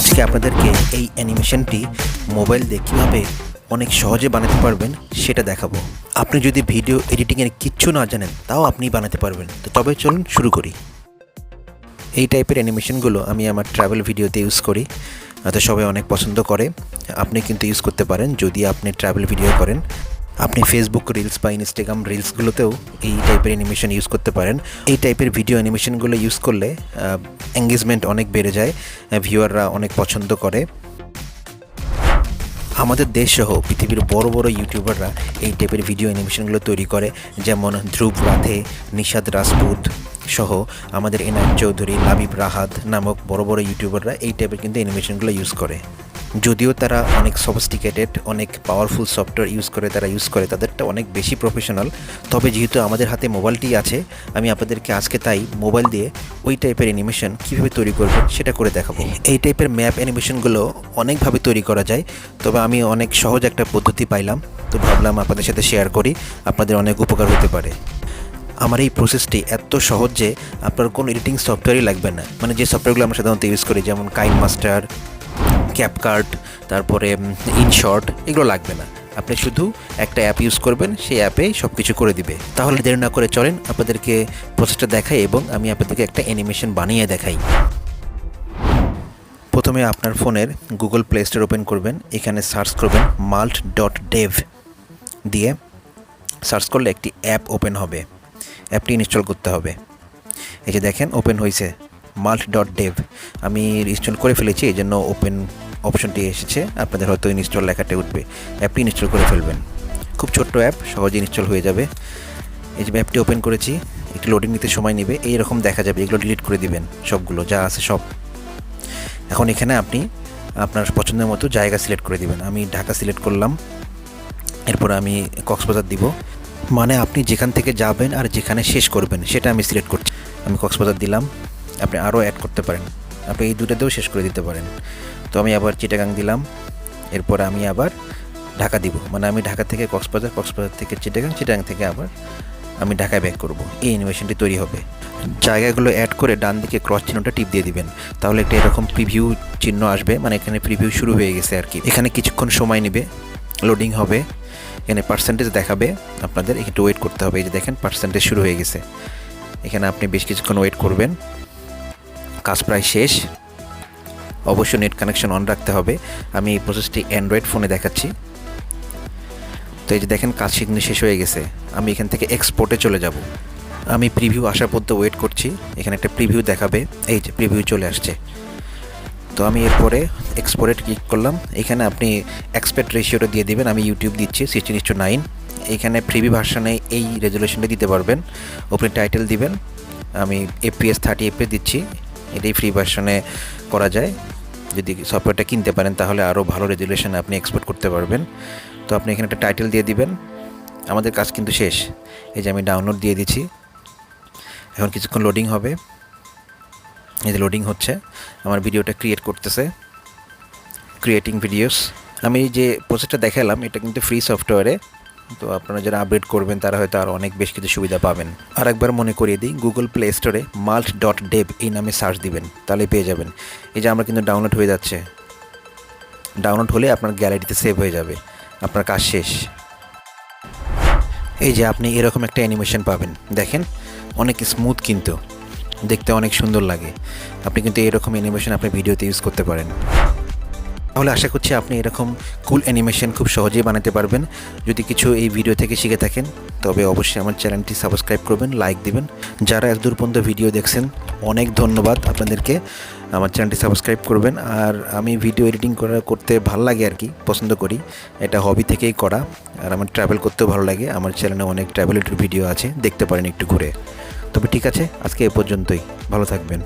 আজকে আপনাদেরকে এই অ্যানিমেশনটি মোবাইল দিয়ে কীভাবে অনেক সহজে বানাতে পারবেন সেটা দেখাবো। আপনি যদি ভিডিও এডিটিংয়ের কিচ্ছু না জানেন, তাও আপনি বানাতে পারবেন। তো তবে চলুন শুরু করি। এই টাইপের অ্যানিমেশনগুলো আমি আমার ট্রাভেল ভিডিওতে ইউজ করি। তো সবাই অনেক পছন্দ করে। আপনি কিন্তু ইউজ করতে পারেন যদি আপনি ট্রাভেল ভিডিও করেন। আপনি ফেসবুক রিলস বা ইনস্টাগ্রাম রিলসগুলোতেও এই টাইপের অ্যানিমেশন ইউজ করতে পারেন। এই টাইপের ভিডিও অ্যানিমেশনগুলো ইউজ করলে এঙ্গেজমেন্ট অনেক বেড়ে যায় ভিউয়াররা অনেক পছন্দ করে। আমাদের দেশসহ পৃথিবীর বড় বড় ইউটিউবাররা এই টাইপের ভিডিও অ্যানিমেশনগুলো তৈরি করে, যেমন ধ্রুব রাধে নিশাদ রাজপুত সহ আমাদের এনায়ত চৌধুরী, লাবিব রাহাত নামক বড় বড় ইউটিউবাররা এই টাইপের কিন্তু অ্যানিমেশনগুলো ইউজ করে। যদিও তারা অনেক সফিস্টিকেটেড অনেক পাওয়ারফুল সফটওয়্যার ইউজ করে, তারা ইউজ করে, তাদেরটা অনেক বেশি প্রফেশনাল তবে যেহেতু আমাদের হাতে মোবাইলটি আছে, আমি আপনাদেরকে আজকে তাই মোবাইল দিয়ে ওই টাইপের অ্যানিমেশন কীভাবে তৈরি করবেন সেটা করে দেখাবো। এই টাইপের ম্যাপ অ্যানিমেশনগুলো অনেকভাবে তৈরি করা যায়, তবে আমি অনেক সহজ একটা পদ্ধতি পাইলাম, তো ভাবলাম আপনাদের সাথে শেয়ার করি, আপনাদের অনেক উপকার হতে পারে। আমার এই প্রসেসটি এত সহজ যে আপনার কোনো এডিটিং সফটওয়্যারই লাগবে না। মানে যে সফটওয়্যারগুলো আমরা সাধারণত ইউজ করি, যেমন কাইন মাস্টার ক্যাপকার্ট তারপরে ইনশর্ট এগুলো লাগবে না। আপনি শুধু একটা অ্যাপ ইউজ করবেন, সেই অ্যাপেই সব কিছু করে দিবে। তাহলে দেরি না করে চলেন, আপনাদেরকে প্রসেসটা দেখাই এবং আমি আপনাদেরকে একটা অ্যানিমেশন বানিয়ে দেখাই। প্রথমে আপনার ফোনের গুগল প্লে স্টোর ওপেন করবেন, এখানে সার্চ করবেন মাল্ট ডট ডেভ দিয়ে সার্চ করলে একটি অ্যাপ ওপেন হবে। অ্যাপটি ইনস্টল করতে হবে। এই যে দেখেন, ওপেন হয়েছে মাল্ট ডট ডেভ। আমি ইনস্টল করে ফেলেছি এই জন্য ওপেন অপশনটি এসেছে, আপনাদের হয়তো ইনস্টল লেখাটা উঠবে। অ্যাপটি ইনস্টল করে ফেলবেন। খুব ছোট্ট অ্যাপ সহজে ইনস্টল হয়ে যাবে। এই যে অ্যাপটি ওপেন করেছি, একটু লোডিং নিতে সময় নেবে, এইরকম দেখা যাবে, এগুলো ডিলিট করে দিবেন, সবগুলো, যা আছে সব। এখন এখানে আপনি আপনার পছন্দের মতো জায়গা সিলেক্ট করে দিবেন। আমি ঢাকা সিলেক্ট করলাম, এরপর আমি কক্সবাজার দিব। মানে আপনি যেখান থেকে যাবেন আর যেখানে শেষ করবেন, সেটা আমি সিলেক্ট করছি। আমি কক্সবাজার দিলাম, আপনি আরও অ্যাড করতে পারেন। আপনি এই দুটাতেও শেষ করে দিতে পারেন। তো আমি আবার চিটাগাং দিলাম। এরপর আমি আবার ঢাকা দিব। মানে আমি ঢাকা থেকে কক্সবাজার কক্সবাজার থেকে চিটাগাং চিটাগাং থেকে আবার আমি ঢাকায় ব্যাক করব। এই অ্যানিমেশনটি তৈরি হবে। জায়গাগুলো অ্যাড করে ডান দিকে ক্রস চিহ্নটা টিপ দিয়ে দিবেন। তাহলে একটা এরকম প্রিভিউ চিহ্ন আসবে। মানে এখানে প্রিভিউ শুরু হয়ে গেছে আর কি এখানে কিছুক্ষণ সময় নেবে। লোডিং হবে। এখানে পার্সেন্টেজ দেখাবে। আপনাদের একটু ওয়েট করতে হবে। এই যে দেখেন পার্সেন্টেজ শুরু হয়ে গেছে। এখানে আপনি বেশ কিছুক্ষণ ওয়েট করবেন। কাজ প্রায় শেষ। অবশ্যই নেট কানেকশন অন রাখতে হবে। আমি এই প্রসেসটি অ্যান্ড্রয়েড ফোনে দেখাচ্ছি। তো এই যে দেখেন, কাজ সেখানে শেষ হয়ে গেছে। আমি এখান থেকে এক্সপোর্টে চলে যাব। আমি প্রিভিউ আসার পর্যন্ত ওয়েট করছি। এখানে একটা প্রিভিউ দেখাবে। এই যে প্রিভিউ চলে আসছে। তো আমি এরপরে এক্সপোর্টে ক্লিক করলাম। এখানে আপনি এক্সপেক্ট রেশিওটা দিয়ে দিবেন। আমি ইউটিউব দিচ্ছি সিক্সটিন ইস্টু নাইন এখানে ফ্রিবি ভার্সানে এই রেজলিউশনটা দিতে পারবেন। ওপরে টাইটেল দিবেন। আমি এপিএস থার্টি এপিএস দিচ্ছি। এটাই ফ্রি ভার্সনে করা যায়। যদি সফটওয়্যারটা কিনতে পারেন, তাহলে আরও ভালো রেজুলেশনে আপনি এক্সপোর্ট করতে পারবেন। তো আপনি এখানে একটা টাইটেল দিয়ে দিবেন। আমাদের কাজ কিন্তু শেষ। এই যে আমি ডাউনলোড দিয়ে দিচ্ছি। এখন কিছুক্ষণ লোডিং হবে। এই যে লোডিং হচ্ছে। আমার ভিডিওটা ক্রিয়েট করতেছে। ক্রিয়েটিং ভিডিওস আমি যে প্রসেসটা দেখালাম, এটা কিন্তু ফ্রি সফটওয়্যারে তো আপনারা যারা আপডেট করবেন, তারা হয়তো আরও অনেক বেশ কিছু সুবিধা পাবেন। আর একবার মনে করিয়ে দিই গুগল প্লে স্টোরে মাল্ট ডট ডেভ এই নামে সার্চ দিবেন, তাহলে পেয়ে যাবেন। এই যে আমরা কিন্তু ডাউনলোড হয়ে যাচ্ছে। ডাউনলোড হলে আপনার গ্যালারিতে সেভ হয়ে যাবে। আপনার কাজ শেষ। এই যে আপনি এরকম একটা অ্যানিমেশন পাবেন। দেখেন, অনেক স্মুথ কিন্তু। দেখতে অনেক সুন্দর লাগে। আপনি কিন্তু এরকম অ্যানিমেশন আপনি ভিডিওতে ইউজ করতে পারেন। তাহলে আশা করছি আপনি এরকম কুল অ্যানিমেশন খুব সহজেই বানাতে পারবেন। যদি কিছু এই ভিডিও থেকে শিখে থাকেন, তবে অবশ্যই আমার চ্যানেলটি সাবস্ক্রাইব করবেন লাইক দিবেন। যারা এক দূর পর্যন্ত ভিডিও দেখছেন, অনেক ধন্যবাদ আপনাদেরকে। আমার চ্যানেলটি সাবস্ক্রাইব করবেন। আর আমি ভিডিও এডিটিং করা, করতে ভালো লাগে আর কি, পছন্দ করি। এটা হবি থেকেই করা। আর আমার ট্রাভেল করতেও ভালো লাগে। আমার চ্যানেলে অনেক ট্রাভেলের ভিডিও আছে, দেখতে পারেন একটু ঘুরে। তবে ঠিক আছে, আজকে এ পর্যন্তই। ভালো থাকবেন।